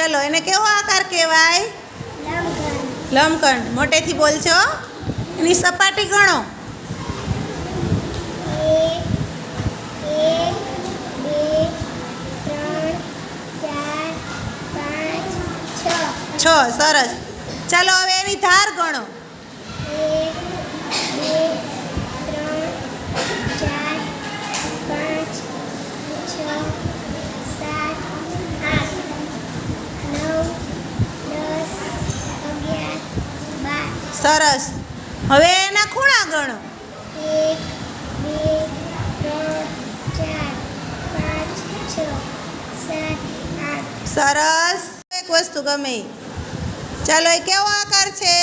ચલો, એને કેવો આકાર કહેવાય? લંબઘન મોટેથી બોલજો. એની સપાટી ગણો. છ. સરસ. ચાલો, હવે એની ધાર ગણો એક બે ત્રણ ચાર પાંચ છ સાત આઠ નવ દસ અગિયાર બાર સરસ. હવે એના ખૂણા ગણો. એક બે ત્રણ ચાર પાંચ છ સાત આઠ. સરસ. એક વસ્તુ ગમે. ચાલો એ કેવો આકાર છે?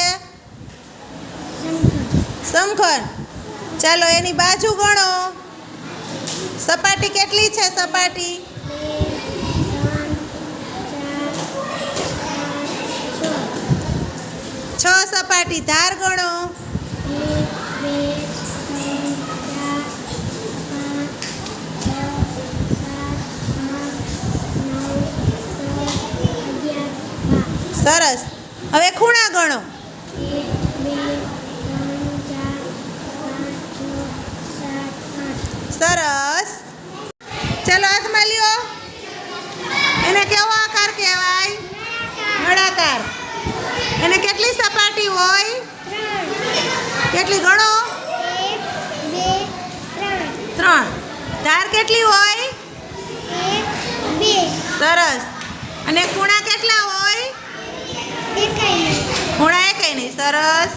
સમઘન ચાલો એની બાજુ ગણો. સપાટી કેટલી છે સપાટી? છ સપાટી ધાર ગણો. સરસ. હવે ખૂણા ગણો. સરસ. ચાલો હાથમાં લ્યો. એને કેવો આકાર કહેવાય? નળાકાર. સપાટી હોય? કેટલી ગણો? ત્રણ. ધાર કેટલી હોય? સરસ. અને ખૂણા કેટલા હોય? ખૂણા ખૂણા એકેય નહીં સરસ.